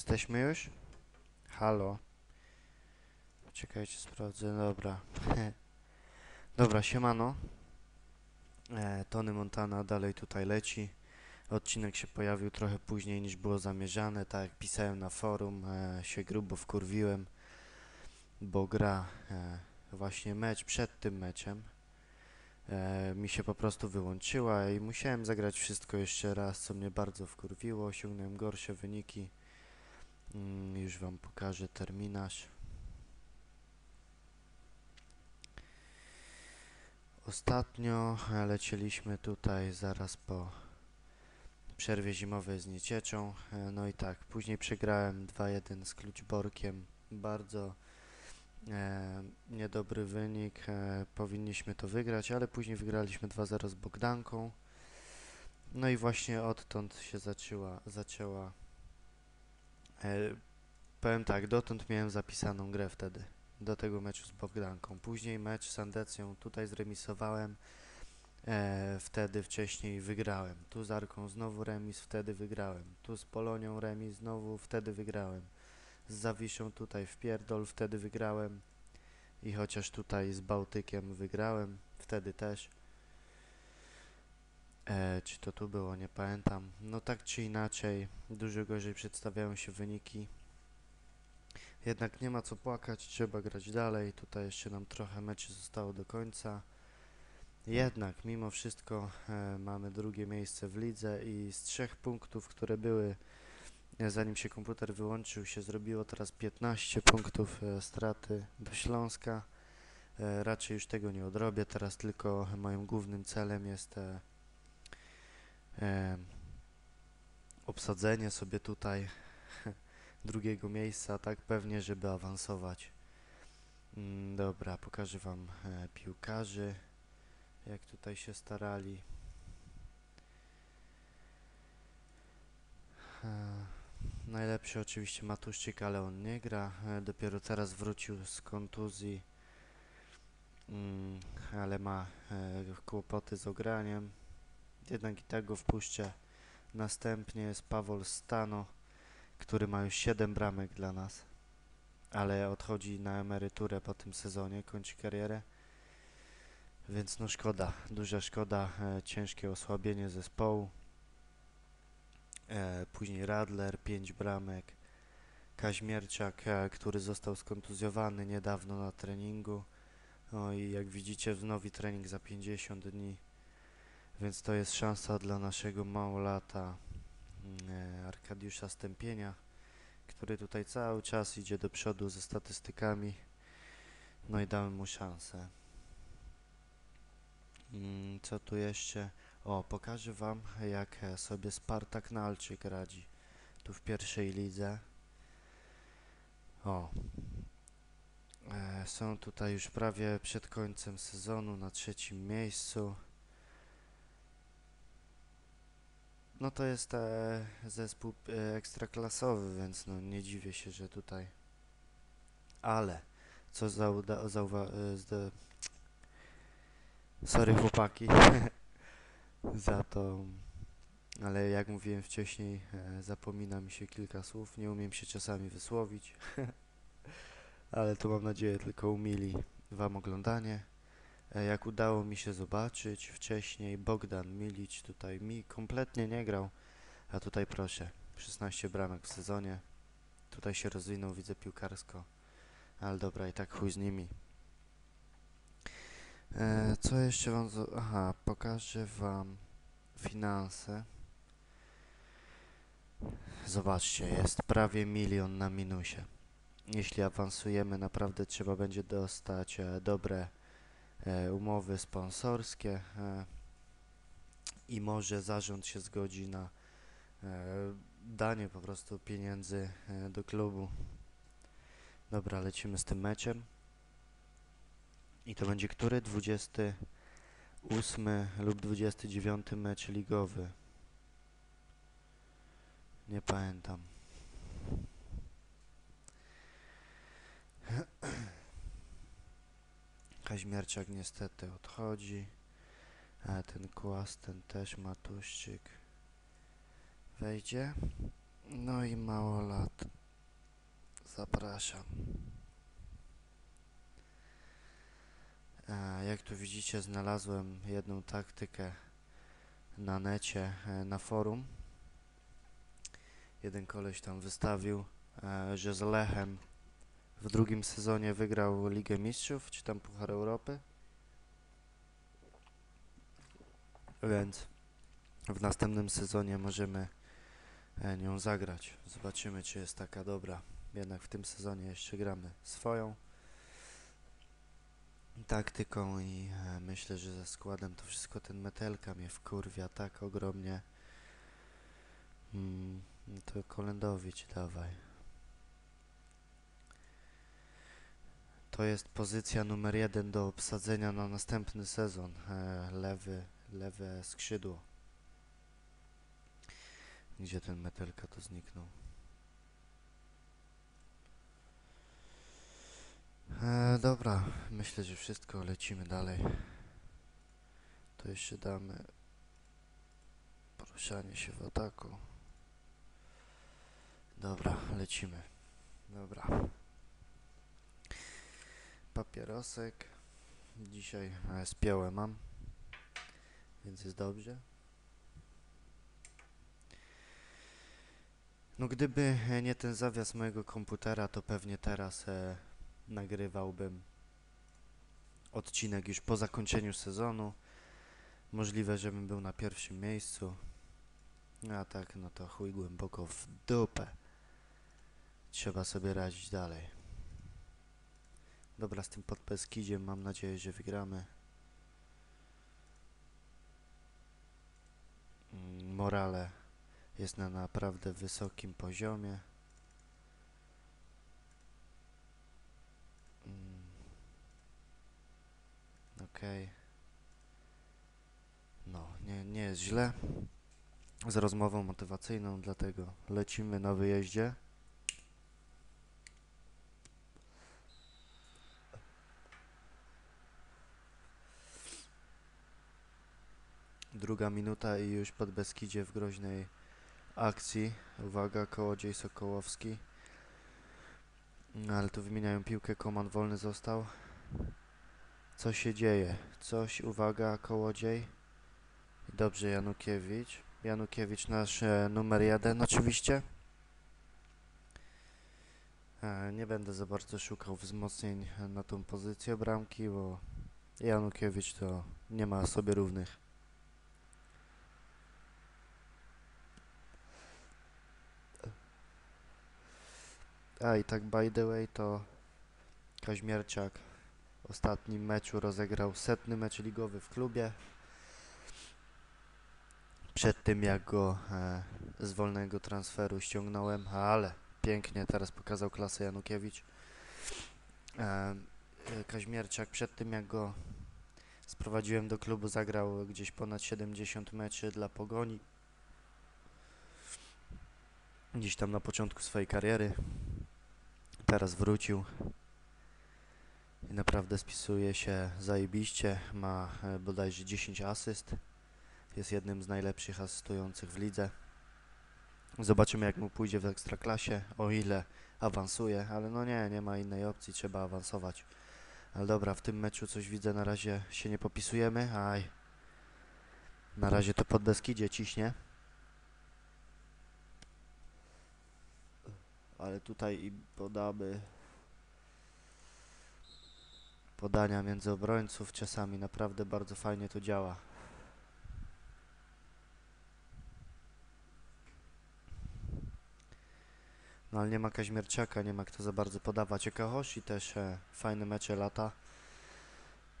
Jesteśmy już? Halo. Czekajcie, sprawdzę. Dobra. Dobra, siemano. E, Tony Montana dalej tutaj leci. Odcinek się pojawił trochę później niż było zamierzane. Tak jak pisałem na forum, e, się grubo wkurwiłem, bo gra e, właśnie mecz przed tym meczem e, mi się po prostu wyłączyła i musiałem zagrać wszystko jeszcze raz, co mnie bardzo wkurwiło. Osiągnąłem gorsze wyniki. Mm, już Wam pokażę terminarz. Ostatnio lecieliśmy tutaj zaraz po przerwie zimowej z Niecieczą. E, No i tak, później przegrałem 2-1 z Kluczborkiem. Bardzo e, niedobry wynik. E, powinniśmy to wygrać, ale później wygraliśmy 2-0 z Bogdanką. No i właśnie odtąd się zaczęła, zaczęła powiem tak, dotąd miałem zapisaną grę wtedy, do tego meczu z Bogdanką. Później mecz z Andecją tutaj zremisowałem, e, wtedy wcześniej wygrałem. Tu z Arką znowu remis, wtedy wygrałem. Tu z Polonią remis, znowu wtedy wygrałem. Z Zawiszą tutaj w pierdol, wtedy wygrałem. I chociaż tutaj z Bałtykiem wygrałem, wtedy też. E, czy to tu było, nie pamiętam. No tak czy inaczej, dużo gorzej przedstawiają się wyniki. Jednak nie ma co płakać, trzeba grać dalej. Tutaj jeszcze nam trochę meczy zostało do końca. Jednak mimo wszystko e, mamy drugie miejsce w lidze i z trzech punktów, które były e, zanim się komputer wyłączył, się zrobiło teraz 15 punktów e, straty do Śląska. E, raczej już tego nie odrobię. Teraz tylko moim głównym celem jest e, obsadzenie sobie tutaj drugiego miejsca, tak pewnie, żeby awansować. Mm, dobra, pokażę Wam e, piłkarzy, jak tutaj się starali. E, najlepszy oczywiście Matuszczyk, ale on nie gra. E, dopiero teraz wrócił z kontuzji, mm, ale ma kłopoty z ograniem. Jednak i tak go wpuszczę. Następnie jest Pawol Stano który ma już 7 bramek dla nas, ale odchodzi na emeryturę po tym sezonie, kończy karierę. Więc no szkoda, duża szkoda, e, ciężkie osłabienie zespołu. E, później Radler, 5 bramek. Kaźmierczak, e, który został skontuzjowany niedawno na treningu. No i jak widzicie, wznowi trening za 50 dni. Więc to jest szansa dla naszego małolata e, Arkadiusza Stępienia, który tutaj cały czas idzie do przodu ze statystykami. No i dałem mu szansę. Mm, Co tu jeszcze? O, pokażę Wam, jak e, sobie Spartak Nalczyk radzi. Tu w pierwszej lidze. O. E, Są tutaj już prawie przed końcem sezonu na trzecim miejscu. No to jest e, zespół e, ekstraklasowy, więc no nie dziwię się, że tutaj. Ale co zauda, zauwa, e, sorry chłopaki za to, ale jak mówiłem wcześniej, e, zapomina mi się kilka słów, nie umiem się czasami wysłowić, ale to mam nadzieję tylko umili wam oglądanie. E, Jak udało mi się zobaczyć wcześniej, Bogdan Milić tutaj mi kompletnie nie grał, a tutaj proszę, 16 bramek w sezonie. Tutaj się rozwinął, widzę piłkarsko, ale dobra, i tak chuj z nimi. E, co jeszcze wam... Aha, pokażę wam finanse. Zobaczcie, jest prawie milion na minusie. Jeśli awansujemy, naprawdę trzeba będzie dostać e, dobre umowy sponsorskie e, i może zarząd się zgodzi na e, danie po prostu pieniędzy e, do klubu. Dobra, lecimy z tym meczem. I to będzie który? 28 lub 29 mecz ligowy. Nie pamiętam. Kaźmierczak niestety odchodzi. A ten Kłas, ten też Matuszczyk wejdzie. No i mało lat. Zapraszam. E, jak tu widzicie, znalazłem jedną taktykę na necie, e, na forum. Jeden koleś tam wystawił, e, że z Lechem w drugim sezonie wygrał Ligę Mistrzów, czy tam Puchar Europy. Więc w następnym sezonie możemy e, nią zagrać. Zobaczymy, czy jest taka dobra. Jednak w tym sezonie jeszcze gramy swoją taktyką i e, myślę, że ze składem to wszystko ten metelka mnie wkurwia tak ogromnie. Mm, to kolędowić dawaj. To jest pozycja numer jeden do obsadzenia na następny sezon. E, lewy, lewe skrzydło. Gdzie ten metelka to zniknął? E, dobra, myślę, że wszystko, lecimy dalej. To jeszcze damy poruszanie się w ataku. Dobra, lecimy. Dobra. Papierosek. Dzisiaj spiałę mam, więc jest dobrze. No gdyby nie ten zawias mojego komputera, to pewnie teraz e, nagrywałbym odcinek już po zakończeniu sezonu. Możliwe, żebym był na pierwszym miejscu. No A tak, no to chuj głęboko w dupę. Trzeba sobie radzić dalej. Dobra, z tym podpeskidziem mam nadzieję, że wygramy. Mm, Morale jest na naprawdę wysokim poziomie. Mm. Okej. No, nie, nie jest źle. Z rozmową motywacyjną, dlatego lecimy na wyjeździe. Druga minuta i już pod Beskidzie w groźnej akcji. Uwaga, kołodziej Sokołowski. Ale tu wymieniają piłkę, Koman wolny został. Co się dzieje? Coś, uwaga, kołodziej. Dobrze, Janukiewicz. Janukiewicz nasz e, numer jeden oczywiście. E, nie będę za bardzo szukał wzmocnień na tą pozycję bramki, bo Janukiewicz to nie ma sobie równych. A i tak by the way to Kaźmierczak w ostatnim meczu rozegrał setny mecz ligowy w klubie. Przed tym jak go e, z wolnego transferu ściągnąłem, ale pięknie teraz pokazał klasę Janukiewicz. E, e, Kaźmierczak przed tym jak go sprowadziłem do klubu zagrał gdzieś ponad 70 meczy dla Pogoni. Gdzieś tam na początku swojej kariery. Teraz wrócił i naprawdę spisuje się zajebiście. Ma e, bodajże 10 asyst. Jest jednym z najlepszych asystujących w lidze. Zobaczymy jak mu pójdzie w ekstraklasie, o ile awansuje, ale no nie, nie ma innej opcji, trzeba awansować. Ale dobra, w tym meczu coś widzę, na razie się nie popisujemy, aj. Na razie to pod Beskidzie ciśnie. Ale tutaj i podamy podania między obrońców czasami naprawdę bardzo fajnie to działa. No ale nie ma Kaźmierczaka, nie ma kto za bardzo podawać. Ekahoshi też e, fajne mecze lata.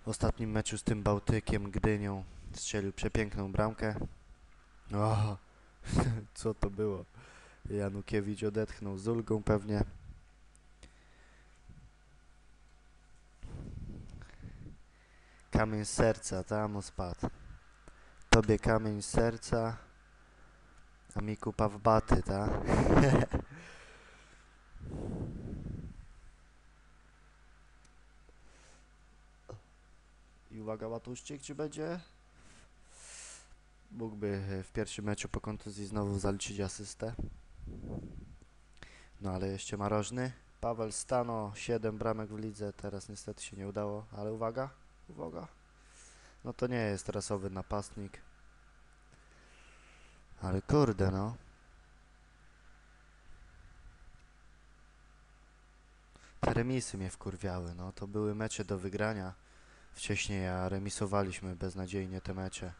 W ostatnim meczu z tym Bałtykiem, Gdynią strzelił przepiękną bramkę. O, co to było? Janukiewicz odetchnął z ulgą pewnie. Kamień serca, tam spadł. Tobie kamień serca, a mi kupa w baty, ta? I uwaga, Łatuszczyk, czy będzie? Mógłby w pierwszym meczu po kontuzji znowu zaliczyć asystę. No ale jeszcze Marożny. Paweł Stano, 7 bramek w lidze, teraz niestety się nie udało, ale uwaga, uwaga. No to nie jest rasowy napastnik. Ale kurde no. Te remisy mnie wkurwiały, no to były mecze do wygrania wcześniej, a remisowaliśmy beznadziejnie te mecze.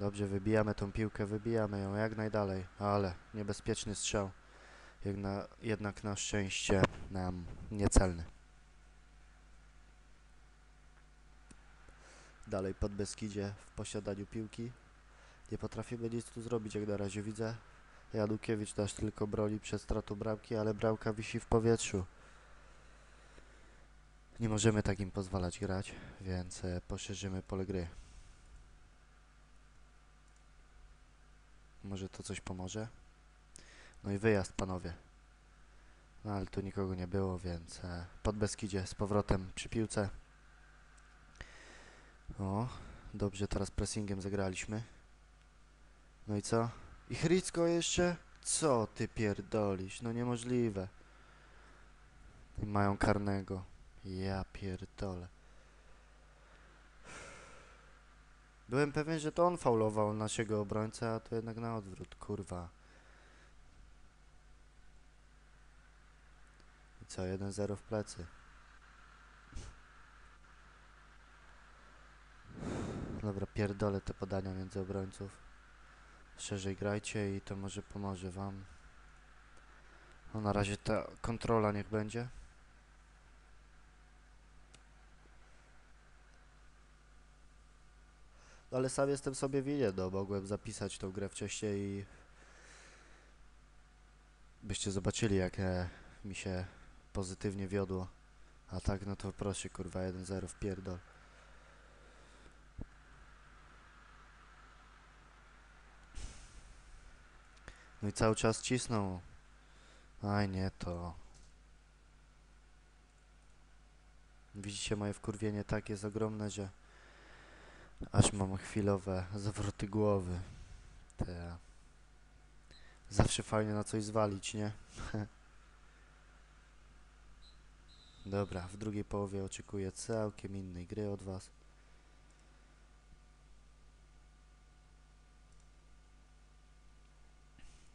Dobrze, wybijamy tą piłkę, wybijamy ją jak najdalej, ale niebezpieczny strzał. Jedna, jednak na szczęście nam niecelny. Dalej pod Beskidzie w posiadaniu piłki. Nie potrafimy nic tu zrobić, jak na razie widzę. Janukiewicz też tylko broni przed stratą bramki, ale bramka wisi w powietrzu. Nie możemy takim pozwalać grać, więc e, poszerzymy pole gry. Może to coś pomoże? No i wyjazd, panowie. No ale tu nikogo nie było, więc e, pod Beskidzie z powrotem przy piłce. O, dobrze teraz pressingiem zagraliśmy. No i co? I Chricko jeszcze? Co ty pierdolisz? No niemożliwe. I mają karnego. Ja pierdolę. Byłem pewien, że to on faulował naszego obrońcę, a to jednak na odwrót, kurwa. I co, 1-0 w plecy. Dobra, pierdolę te podania między obrońców. Szerzej grajcie i to może pomoże wam. No na razie ta kontrola niech będzie. Ale sam jestem sobie winien, no mogłem zapisać tą grę wcześniej i byście zobaczyli jak mi się pozytywnie wiodło. A tak no to proszę kurwa 1-0 w pierdol. No i cały czas cisnął. Aj nie to. Widzicie moje wkurwienie tak jest ogromne, że aż mam chwilowe zawroty głowy. Te. Zawsze fajnie na coś zwalić, nie? Dobra, w drugiej połowie oczekuję całkiem innej gry od was.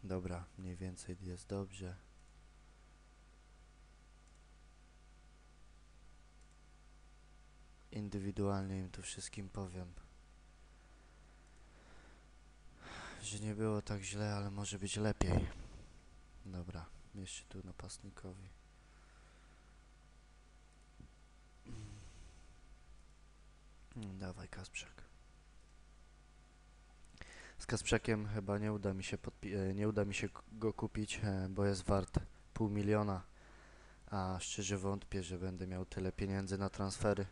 Dobra, mniej więcej jest dobrze. Indywidualnie im tu wszystkim powiem, że nie było tak źle, ale może być lepiej. Dobra, jeszcze tu napastnikowi. Mm, Dawaj Kasprzak. Z Kasprzakiem chyba nie uda mi się e, nie uda mi się go kupić, e, bo jest wart pół miliona, a szczerze wątpię, że będę miał tyle pieniędzy na transfery,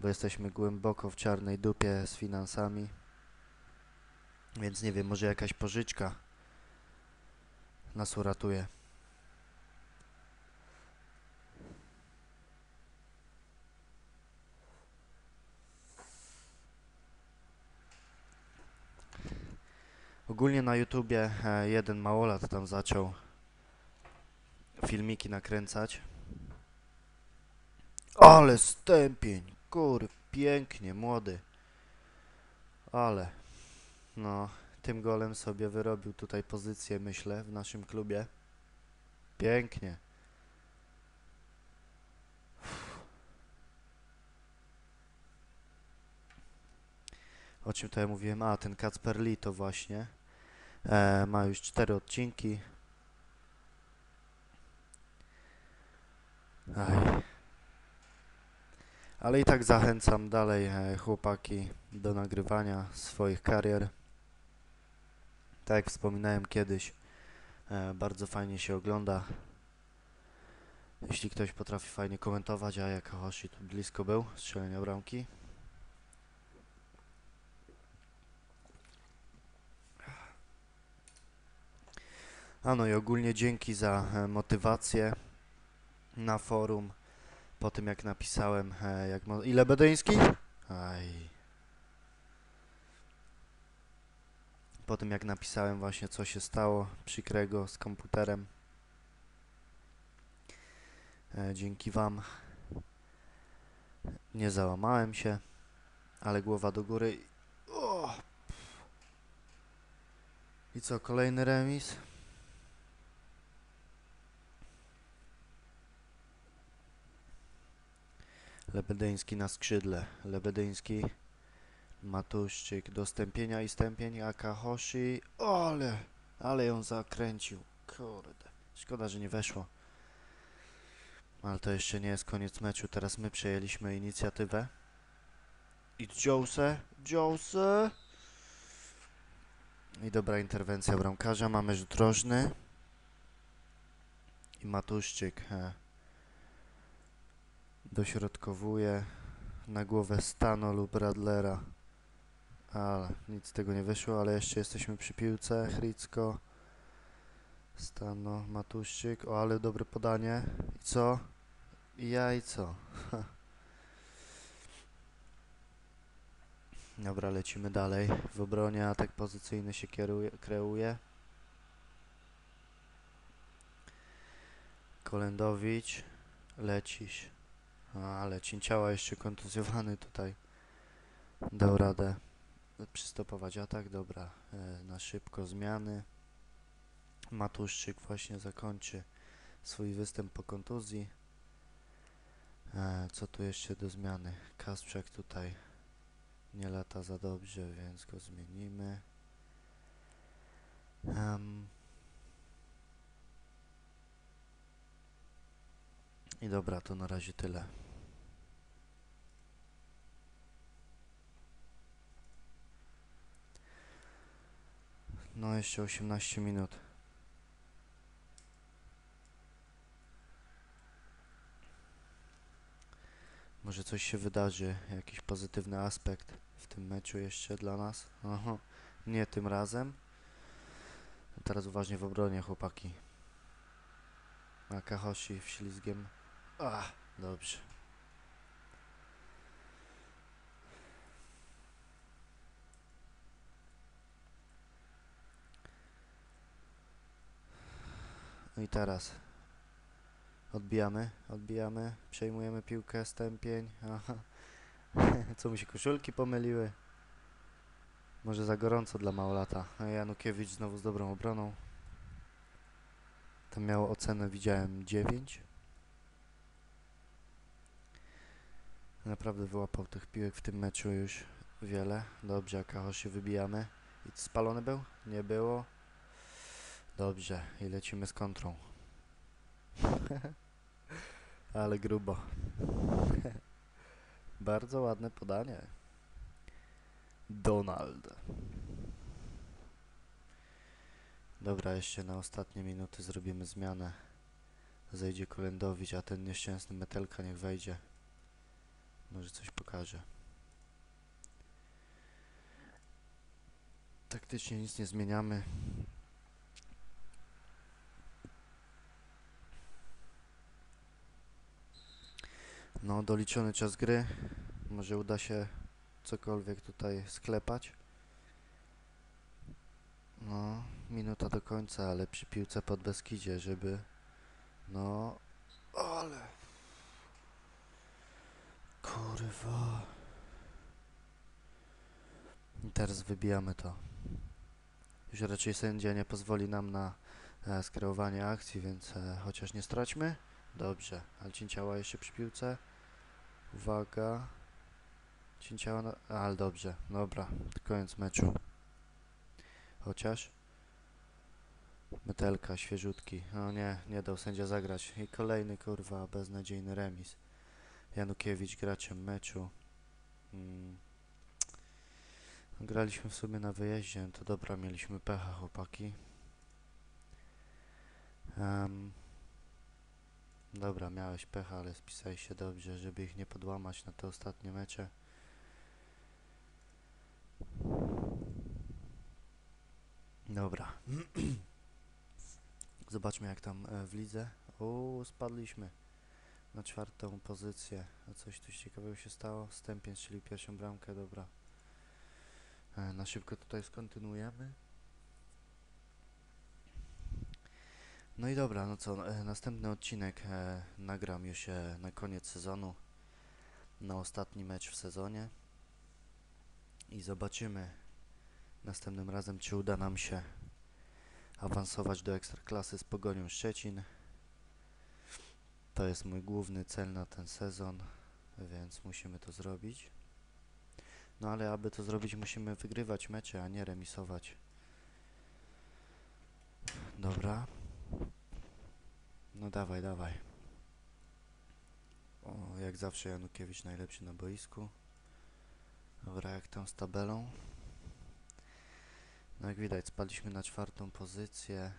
bo jesteśmy głęboko w czarnej dupie z finansami, więc nie wiem, może jakaś pożyczka nas uratuje. Ogólnie na YouTubie e, jeden małolat tam zaczął filmiki nakręcać. Ale stępień, kur, pięknie, młody. Ale, no, tym golem sobie wyrobił tutaj pozycję, myślę, w naszym klubie. Pięknie. O czym tutaj mówiłem? A, ten Kacper Lee to właśnie. E, ma już cztery odcinki. Aj. Ale i tak zachęcam dalej e, chłopaki do nagrywania swoich karier. Tak jak wspominałem kiedyś, e, bardzo fajnie się ogląda. Jeśli ktoś potrafi fajnie komentować, a jak Hoshi tu blisko był strzelenia bramki. A no i ogólnie dzięki za e, motywację na forum. Po tym jak napisałem, e, jak ile Bedeński? Aj. Po tym jak napisałem właśnie co się stało przykrego z komputerem. E, dzięki Wam nie załamałem się, ale głowa do góry. O! I co, kolejny remis? Lebedyński na skrzydle. Lebedyński, Matuszczyk, do stępienia i stępień Akahoshi. O, ale, ale ją zakręcił. Kurde. Szkoda, że nie weszło. Ale to jeszcze nie jest koniec meczu. Teraz my przejęliśmy inicjatywę. I Jose, Jose. I dobra interwencja bramkarza. Mamy rzut rożny. I Matuszczyk e, dośrodkowuje na głowę Stano lub Radlera. Ale nic z tego nie wyszło, ale jeszcze jesteśmy przy piłce. Chricko. Stano, Matuszczyk. O, ale dobre podanie. I co? I ja i co? Dobra, lecimy dalej. W obronie atak pozycyjny się kieruje, kreuje. Kolendowicz, lecisz. A, ale cięciała jeszcze kontuzjowany tutaj. Dał radę przystopować atak. Dobra, e, na szybko zmiany. Matuszczyk właśnie zakończy swój występ po kontuzji. E, co tu jeszcze do zmiany? Kasprzak tutaj nie lata za dobrze, więc go zmienimy. Em. I dobra, to na razie tyle. No, jeszcze 18 minut. Może coś się wydarzy, jakiś pozytywny aspekt w tym meczu jeszcze dla nas. Aha, nie tym razem. Teraz uważnie w obronie, chłopaki. A Kahoshi wślizgiem. A, dobrze. No i teraz odbijamy, odbijamy, przejmujemy piłkę, stępień. Aha. Co mu się koszulki pomyliły? Może za gorąco dla małolata. A Janukiewicz znowu z dobrą obroną. Tam miało ocenę, widziałem 9. Naprawdę wyłapał tych piłek w tym meczu już wiele. Dobrze, Akahoshi wybijamy. I spalony był? Nie było. Dobrze, i lecimy z kontrą. Ale grubo. Bardzo ładne podanie. Donald. Dobra, jeszcze na ostatnie minuty zrobimy zmianę. Zejdzie Kolendowicz, a ten nieszczęsny Metelka niech wejdzie. Może coś pokaże. Taktycznie nic nie zmieniamy. No, doliczony czas gry. Może uda się cokolwiek tutaj sklepać. No, minuta do końca, ale przy piłce pod Beskidzie, żeby... No, ale... Kurwa. I teraz wybijamy to. Już raczej sędzia nie pozwoli nam na e, skreowanie akcji, więc e, chociaż nie straćmy. Dobrze, ale cięciała jeszcze przy piłce. Uwaga. Cięciała na... Ale dobrze, dobra, koniec meczu. Chociaż. Metelka, świeżutki. No nie, nie dał sędzia zagrać. I kolejny, kurwa, beznadziejny remis. Janukiewicz graczem meczu. Mm. Graliśmy w sumie na wyjeździe, to dobra, mieliśmy pecha, chłopaki. Em, dobra, miałeś pecha, ale spisałeś się dobrze, żeby ich nie podłamać na te ostatnie mecze. Dobra. Zobaczmy jak tam e, w lidze. O, spadliśmy na czwartą pozycję. A coś tu ciekawego się stało? Stępień strzelił pierwszą bramkę, dobra. E, na szybko tutaj skontynuujemy. No i dobra, no co, e, następny odcinek e, nagram już e, na koniec sezonu, na ostatni mecz w sezonie i zobaczymy następnym razem, czy uda nam się awansować do Ekstraklasy z Pogonią Szczecin. To jest mój główny cel na ten sezon, więc musimy to zrobić. No ale aby to zrobić, musimy wygrywać mecze, a nie remisować. Dobra. No dawaj, dawaj. O, jak zawsze Janukiewicz najlepszy na boisku. Dobra, jak tam z tabelą? No jak widać, spadliśmy na czwartą pozycję,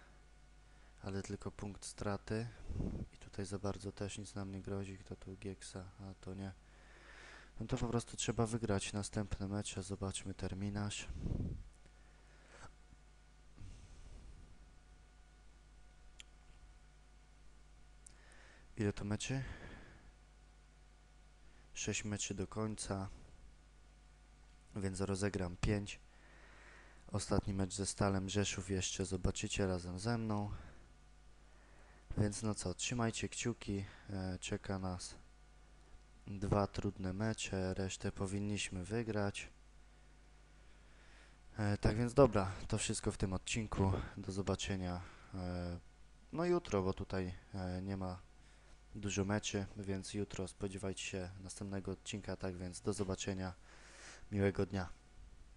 ale tylko punkt straty. I tutaj za bardzo też nic nam nie grozi. Kto tu Gieksa, a to nie. No to po prostu trzeba wygrać następne mecze. Zobaczmy terminarz. Ile to meczy? 6 meczy do końca, więc rozegram 5. Ostatni mecz ze Stalem Rzeszów jeszcze zobaczycie razem ze mną. Więc no co, trzymajcie kciuki, e, czeka nas dwa trudne mecze, resztę powinniśmy wygrać. E, tak więc dobra, to wszystko w tym odcinku. Do zobaczenia e, no jutro, bo tutaj e, nie ma dużo meczy, więc jutro spodziewajcie się następnego odcinka, tak więc do zobaczenia, miłego dnia.